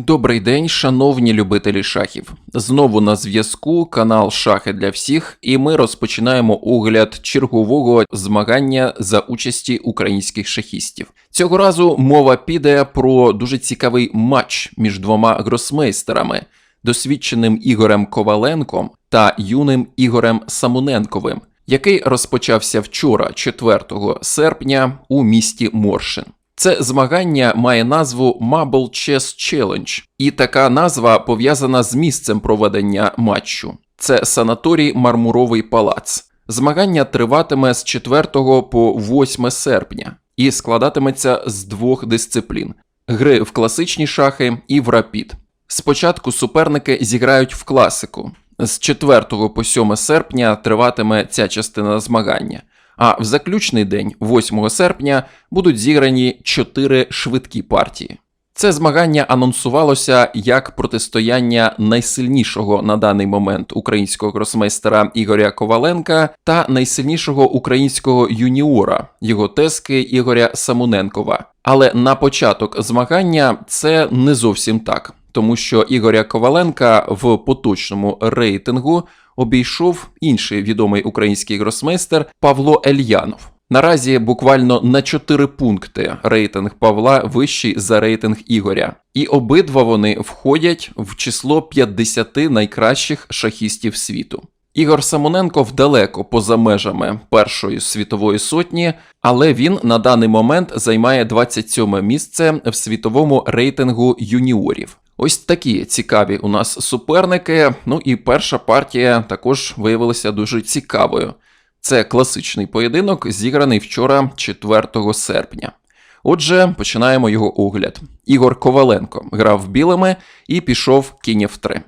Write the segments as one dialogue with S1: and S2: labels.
S1: Добрий день, шановні любителі шахів. Знову на зв'язку канал Шахи для всіх, і ми розпочинаємо огляд чергового змагання за участі українських шахістів. Цього разу мова піде про дуже цікавий матч між двома гросмейстерами, досвідченим Ігорем Коваленком та юним Ігорем Самуненковим, який розпочався вчора, 4 серпня, у місті Моршин. Це змагання має назву Marble Chess Challenge, і така назва пов'язана з місцем проведення матчу. Це санаторій Мармуровий палац. Змагання триватиме з 4 по 8 серпня і складатиметься з двох дисциплін: гри в класичні шахи і в рапід. Спочатку суперники зіграють в класику. З 4 по 7 серпня триватиме ця частина змагання. А в заключний день, 8 серпня, будуть зіграні 4 швидкі партії. Це змагання анонсувалося як протистояння найсильнішого на даний момент українського гросмейстера Ігоря Коваленка та найсильнішого українського юніора його тески Ігоря Самуненкова. Але на початок змагання це не зовсім так, тому що Ігоря Коваленка в поточному рейтингу обійшов інший відомий український гросмейстер Павло Ельянов. Наразі буквально на 4 пункти рейтинг Павла вищий за рейтинг Ігоря, і обидва вони входять в число 50 найкращих шахістів світу. Ігор Самоненков далеко поза межами першої світової сотні, але він на даний момент займає 27 місце в світовому рейтингу юніорів. Ось такі цікаві у нас суперники. Ну і перша партія також виявилася дуже цікавою. Це класичний поєдинок, зіграний вчора, 4 серпня. Отже, починаємо його огляд. Ігор Коваленко грав білими і пішов кінь F3.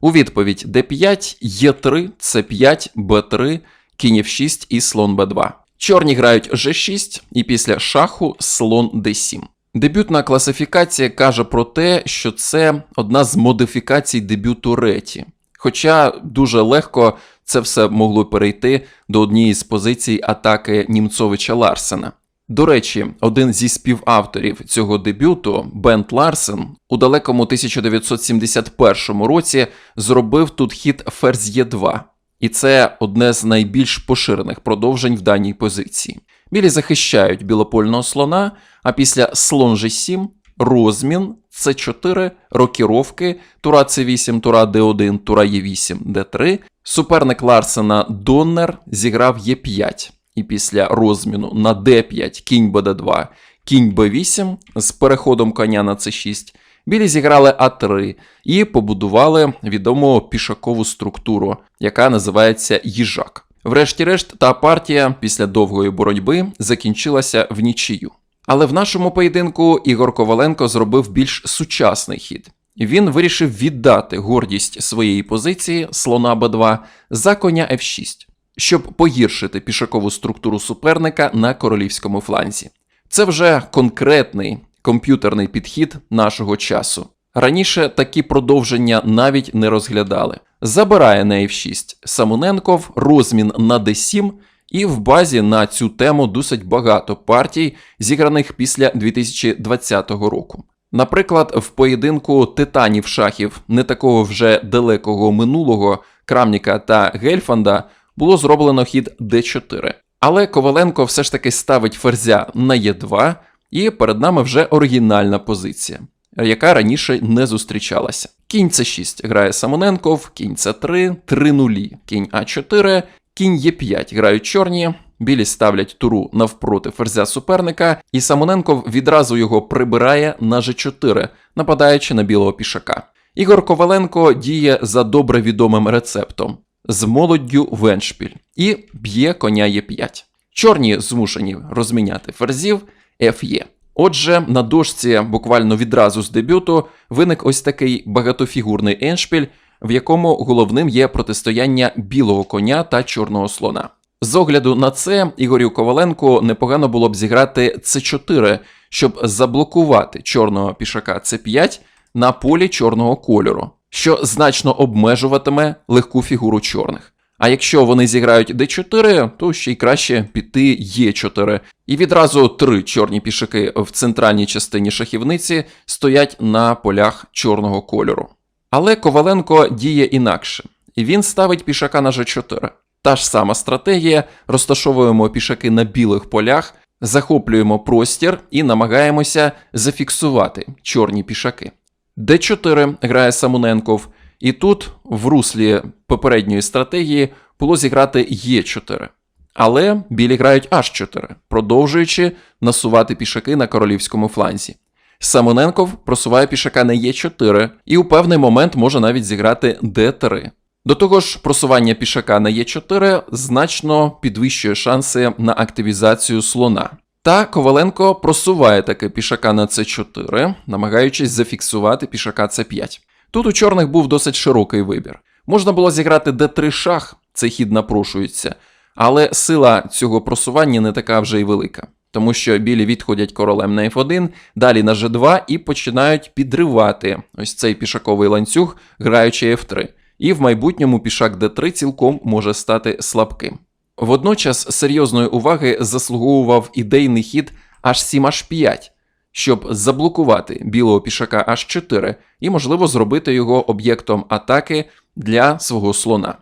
S1: У відповідь d5, Е3, С5, Б3, кінь F6 і слон Б2. Чорні грають G6 і після шаху слон d7. Дебютна класифікація каже про те, що це одна з модифікацій дебюту Реті. Хоча дуже легко це все могло перейти до однієї з позицій атаки Німцовича Ларсена. До речі, один зі співавторів цього дебюту, Бент Ларсен, у далекому 1971 році зробив тут хід ферзь Е2, і це одне з найбільш поширених продовжень в даній позиції. Білі захищають білопольного слона, а після слон G7 розмін С4, рокіровки, тура С8, тура Д1, тура Е8, Д3. Суперник Ларсена Доннер зіграв Е5. І після розміну на Д5 кінь БД2, кінь Б8 з переходом коня на С6. Білі зіграли А3 і побудували відому пішакову структуру, яка називається їжак. Врешті-решт, та партія після довгої боротьби закінчилася в нічию. Але в нашому поєдинку Ігор Коваленко зробив більш сучасний хід. Він вирішив віддати гордість своєї позиції слона Б2 за коня F6, щоб погіршити пішакову структуру суперника на королівському фланзі. Це вже конкретний комп'ютерний підхід нашого часу. Раніше такі продовження навіть не розглядали. Забирає на F6 Самоненков, розмін на D7, і в базі на цю тему досить багато партій, зіграних після 2020 року. Наприклад, в поєдинку титанів шахів не такого вже далекого минулого Крамніка та Гельфанда було зроблено хід d4. Але Коваленко все ж таки ставить ферзя на Е2, і перед нами вже оригінальна позиція, яка раніше не зустрічалася. Кінь С6 грає Самоненков, кінь С3, 3 нулі, кінь А4, кінь Е5 грають чорні. Білі ставлять туру навпроти ферзя суперника, і Самоненков відразу його прибирає на G4, нападаючи на білого пішака. Ігор Коваленко діє за добре відомим рецептом з молоддю в еншпіль і б'є коня Е5. Чорні змушені розміняти ферзів Ф'є. Отже, на дошці буквально відразу з дебюту виник ось такий багатофігурний еншпіль, в якому головним є протистояння білого коня та чорного слона. З огляду на це Ігорю Коваленку непогано було б зіграти С4, щоб заблокувати чорного пішака С5 на полі чорного кольору, що значно обмежуватиме легку фігуру чорних. А якщо вони зіграють d4, то ще й краще піти e4. І відразу три чорні пішаки в центральній частині шахівниці стоять на полях чорного кольору. Але Коваленко діє інакше. Він ставить пішака на g4. Та ж сама стратегія, розташовуємо пішаки на білих полях, захоплюємо простір і намагаємося зафіксувати чорні пішаки. d4 грає Самоненков, і тут, в руслі попередньої стратегії, було зіграти e4. Але білі грають h4, продовжуючи насувати пішаки на королівському фланзі. Самоненков просуває пішака на e4 і у певний момент може навіть зіграти d3. До того ж, просування пішака на e4 значно підвищує шанси на активізацію слона. Та Коваленко просуває таки пішака на c4, намагаючись зафіксувати пішака c5. Тут у чорних був досить широкий вибір. Можна було зіграти d3 шах, цей хід напрошується, але сила цього просування не така вже й велика. Тому що білі відходять королем на f1, далі на g2 і починають підривати ось цей пішаковий ланцюг, граючи f3 і в майбутньому пішак d3 цілком може стати слабким. Водночас серйозної уваги заслуговував ідейний хід h7 h5, щоб заблокувати білого пішака h4 і, можливо, зробити його об'єктом атаки для свого слона.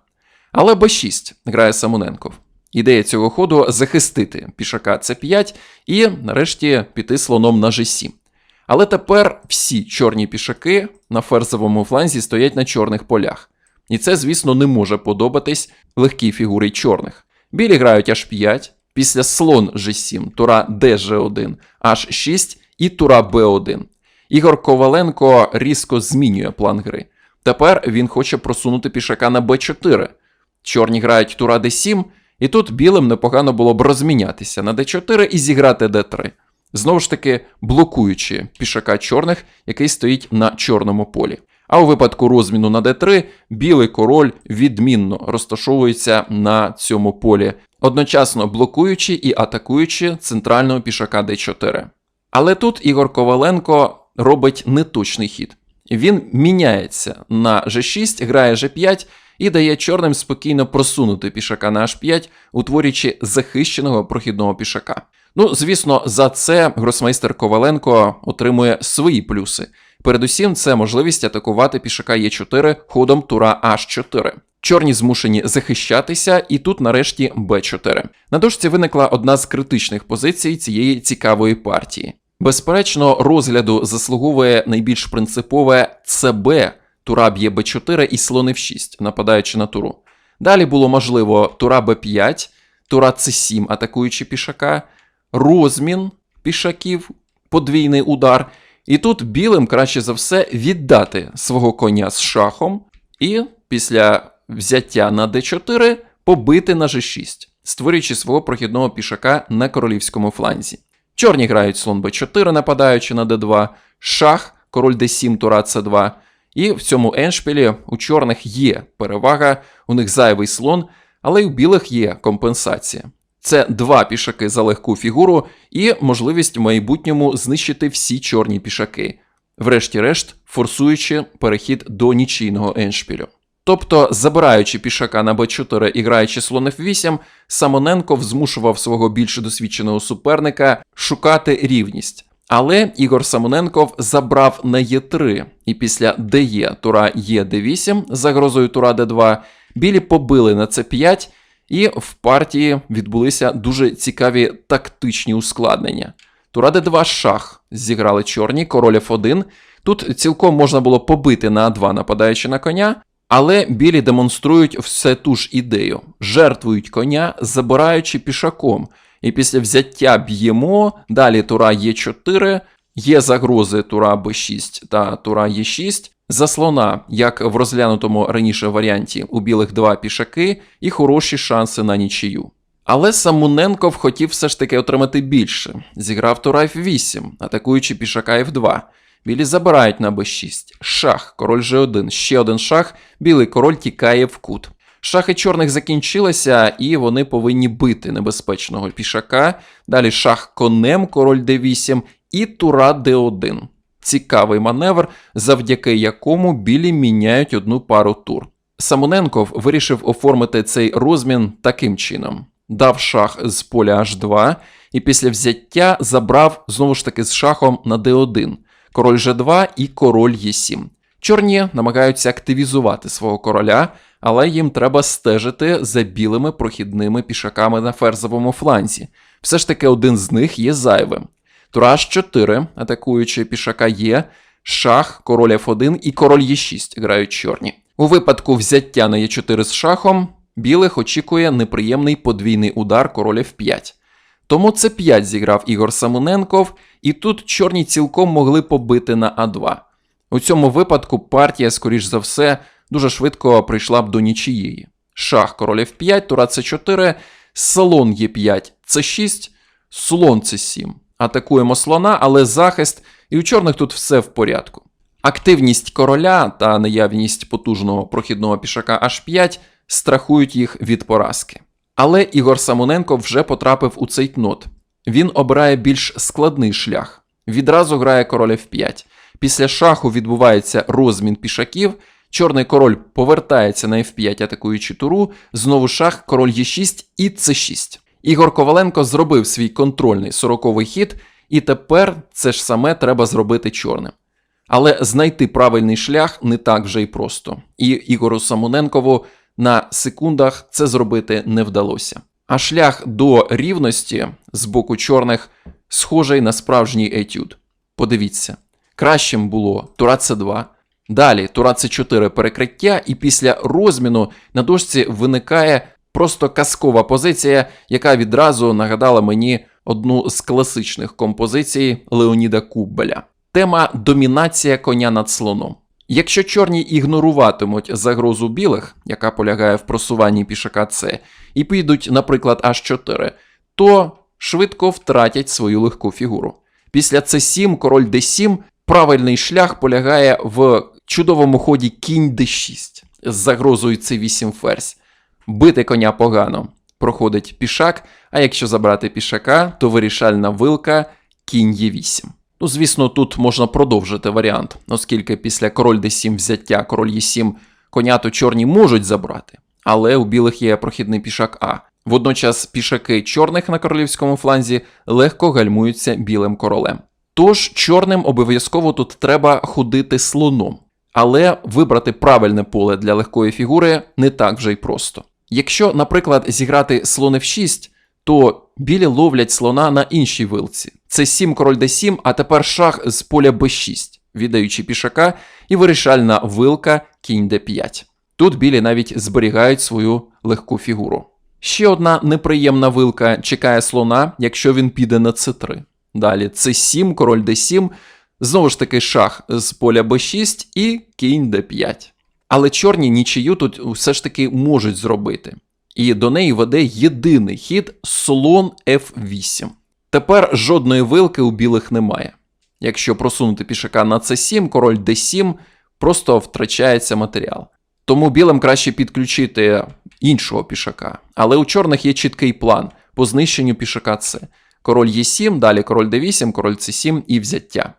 S1: Але b6 грає Самоненков. Ідея цього ходу захистити пішака c5 і, нарешті, піти слоном на g7. Але тепер всі чорні пішаки на ферзовому фланзі стоять на чорних полях. І це, звісно, не може подобатись легкій фігурі чорних. Білі грають h5, після слон g7, тура dg1, h6 і тура b1. Ігор Коваленко різко змінює план гри. Тепер він хоче просунути пішака на b4. Чорні грають тура d7, і тут білим непогано було б розмінятися на d4 і зіграти d3. Знову ж таки, блокуючи пішака чорних, який стоїть на чорному полі. А у випадку розміну на d3 білий король відмінно розташовується на цьому полі, одночасно блокуючи і атакуючи центрального пішака d4. Але тут Ігор Коваленко робить неточний хід. Він міняється на g6, грає g5 і дає чорним спокійно просунути пішака на h5, утворюючи захищеного прохідного пішака. Ну, звісно, за це гросмейстер Коваленко отримує свої плюси. Передусім, це можливість атакувати пішака Е4 ходом тура H4. Чорні змушені захищатися, і тут, нарешті, Б4. На дошці виникла одна з критичних позицій цієї цікавої партії. Безперечно, розгляду заслуговує найбільш принципове ЦБ, тура б'є Б4 і слон F6, нападаючи на туру. Далі було можливо тура Б5, тура С7, атакуючи пішака, розмін пішаків, подвійний удар. І тут білим краще за все віддати свого коня з шахом, і після взяття на d4 побити на g6, створюючи свого прохідного пішака на королівському фланзі. Чорні грають слон b4, нападаючи на d2, шах, король d7, тура c2. І в цьому еншпілі у чорних є перевага, у них зайвий слон, але й у білих є компенсація. Це два пішаки за легку фігуру і можливість в майбутньому знищити всі чорні пішаки, врешті-решт форсуючи перехід до нічийного еншпілю. Тобто, забираючи пішака на b4 і граючи слон f8, Самоненков змушував свого більш досвідченого суперника шукати рівність. Але Ігор Самоненков забрав на Е3, і після ДЕ тура Е Д8 загрозою тура Д2 білі побили на С5, і в партії відбулися дуже цікаві тактичні ускладнення. Тура Д2 шах зіграли чорні, король F1. Тут цілком можна було побити на А2, нападаючи на коня, але білі демонструють все ту ж ідею: жертвують коня, забираючи пішаком. І після взяття б'ємо, далі тура Е4, є загрози тура Б6 та тура Е6. За слона, як в розглянутому раніше варіанті, у білих два пішаки і хороші шанси на нічию. Але Самуненков хотів все ж таки отримати більше. Зіграв тура F8, атакуючи пішака F2. Білі забирають на b6. Шах, король G1, ще один шах, білий король тікає в кут. Шахи чорних закінчилися, і вони повинні бити небезпечного пішака. Далі шах конем, король d8 і тура d1. Цікавий маневр, завдяки якому білі міняють одну пару тур. Самоненков вирішив оформити цей розмін таким чином: дав шах з поля H2, і після взяття забрав знову ж таки з шахом на D1, король G2 і король Е7. Чорні намагаються активізувати свого короля, але їм треба стежити за білими прохідними пішаками на ферзовому фланзі. Все ж таки один з них є зайвим. Тура H4, атакуючи пішака є, шах, король F1 і король Е6 грають чорні. У випадку взяття на Е4 з шахом, білих очікує неприємний подвійний удар король F5. Тому це 5 зіграв Ігор Самоненков, і тут чорні цілком могли побити на А2. У цьому випадку партія, скоріш за все, дуже швидко прийшла б до нічиєї. Шах король F5, тура С4, слон Е5, С6, слон С7. Атакуємо слона, але захист, і у чорних тут все в порядку. Активність короля та наявність потужного прохідного пішака H5 страхують їх від поразки. Але Ігор Самоненко вже потрапив у цей кнот. Він обирає більш складний шлях. Відразу грає король F5. Після шаху відбувається розмін пішаків. Чорний король повертається на F5, атакуючи туру, знову шах, король Е6 і С6. Ігор Коваленко зробив свій контрольний 40-й хід, і тепер це ж саме треба зробити чорним. Але знайти правильний шлях не так вже й просто. І Ігору Самоненкову на секундах це зробити не вдалося. А шлях до рівності з боку чорних схожий на справжній етюд. Подивіться, кращим було Тура С2, далі Тура С4 перекриття, і після розміну на дошці виникає просто казкова позиція, яка відразу нагадала мені одну з класичних композицій Леоніда Куббеля. Тема домінація коня над слоном. Якщо чорні ігноруватимуть загрозу білих, яка полягає в просуванні пішака С, і підуть, наприклад, H4, то швидко втратять свою легку фігуру. Після С7 король d7 правильний шлях полягає в чудовому ході кінь d6 з загрозою С8 ферзь. Бити коня погано. Проходить пішак, а якщо забрати пішака, то вирішальна вилка кінь Е8. Ну, звісно, тут можна продовжити варіант, оскільки після король d7 взяття, король Е7 коня то чорні можуть забрати, але у білих є прохідний пішак А. Водночас пішаки чорних на королівському фланзі легко гальмуються білим королем. Тож чорним обов'язково тут треба ходити слоном, але вибрати правильне поле для легкої фігури не так вже й просто. Якщо, наприклад, зіграти слон f6, то білі ловлять слона на іншій вилці. Це 7 король d7, а тепер шах з поля b6, віддаючи пішака, і вирішальна вилка кінь d5. Тут білі навіть зберігають свою легку фігуру. Ще одна неприємна вилка чекає слона, якщо він піде на c3. Далі c7, король d7, знову ж таки шах з поля b6 і кінь d5. Але чорні нічию тут все ж таки можуть зробити. І до неї веде єдиний хід слон F8. Тепер жодної вилки у білих немає. Якщо просунути пішака на c7, король d7, просто втрачається матеріал. Тому білим краще підключити іншого пішака. Але у чорних є чіткий план по знищенню пішака С. Король Е7, далі король d8, король c7 і взяття.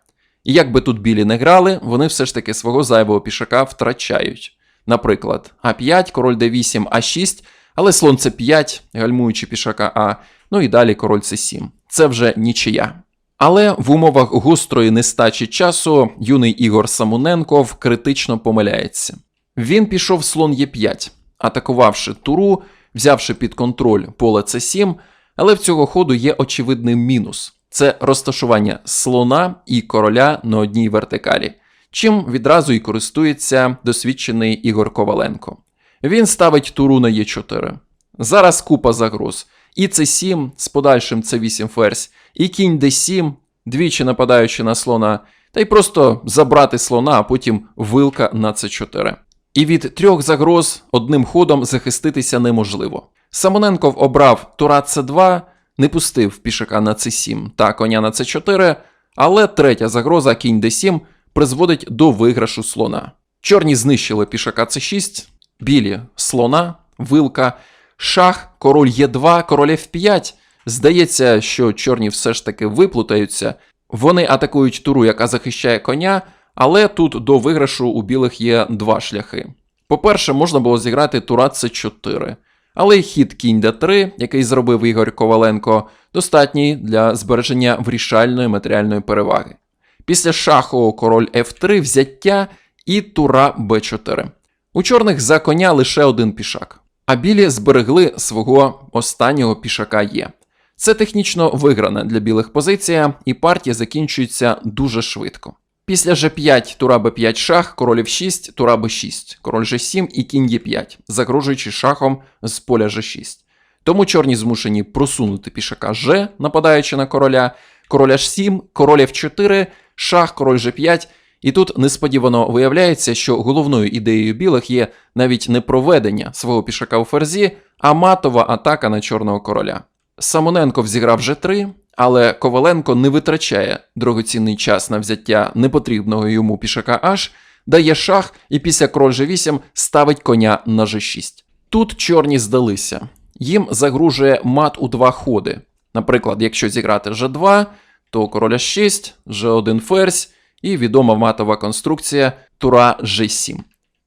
S1: І як би тут білі не грали, вони все ж таки свого зайвого пішака втрачають. Наприклад, А5, король d8, А6, але слон С5, гальмуючи пішака А, ну і далі король С7. Це вже нічия. Але в умовах гострої нестачі часу юний Ігор Самуненков критично помиляється. Він пішов слон Е5, атакувавши туру, взявши під контроль поле С7, але в цього ходу є очевидний мінус це розташування слона і короля на одній вертикалі, чим відразу і користується досвідчений Ігор Коваленко. Він ставить туру на Е4. Зараз купа загроз. І С7 з подальшим С8 ферзь, і кінь Д7, двічі нападаючи на слона, та й просто забрати слона, а потім вилка на С4. І від трьох загроз одним ходом захиститися неможливо. Самоненков обрав тура С2, не пустив пішака на С7 та коня на С4, але третя загроза кінь Д7 призводить до виграшу слона. Чорні знищили пішака С6, білі слона, вилка, шах, король Е2, король F5. Здається, що чорні все ж таки виплутаються. Вони атакують туру, яка захищає коня, але тут до виграшу у білих є два шляхи. По-перше, можна було зіграти тура С4, але хід кінь Д3, який зробив Ігор Коваленко, достатній для збереження вирішальної матеріальної переваги. Після шаху король F3 взяття і тура Б4. У чорних за коня лише один пішак, а білі зберегли свого останнього пішака Є. Це технічно виграна для білих позиція, і партія закінчується дуже швидко. Після G5 тура Б5 шах, король F6, тура Б6, король G7 і кінь Е5, загрожуючи шахом з поля G6. Тому чорні змушені просунути пішака G, нападаючи на короля, король H7, король F4, шах, король G5. І тут несподівано виявляється, що головною ідеєю білих є навіть не проведення свого пішака у ферзі, а матова атака на чорного короля. Самоненко взіграв G3, але Коваленко не витрачає дорогоцінний час на взяття непотрібного йому пішака H, дає шах і після король G8 ставить коня на G6. Тут чорні здалися. Їм загрожує мат у два ходи. Наприклад, якщо зіграти G2, то король H6, G1 ферзь і відома матова конструкція тура G7.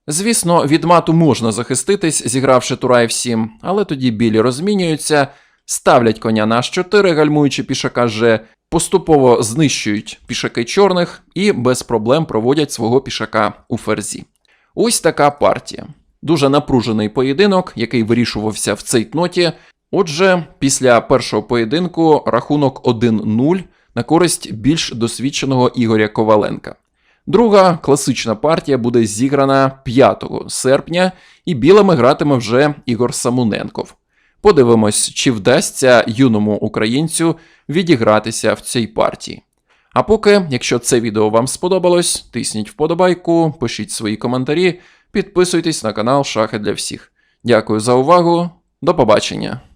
S1: Звісно, від мату можна захиститись, зігравши тура F7, але тоді білі розмінюються, ставлять коня на H4, гальмуючи пішака G, поступово знищують пішаки чорних і без проблем проводять свого пішака у ферзі. Ось така партія. Дуже напружений поєдинок, який вирішувався в цейтноті. Отже, після першого поєдинку рахунок 1-0 на користь більш досвідченого Ігоря Коваленка. Друга класична партія буде зіграна 5 серпня, і білими гратиме вже Ігор Самуненков. Подивимось, чи вдасться юному українцю відігратися в цій партії. А поки, якщо це відео вам сподобалось, тисніть вподобайку, пишіть свої коментарі, підписуйтесь на канал Шахи для всіх. Дякую за увагу, до побачення!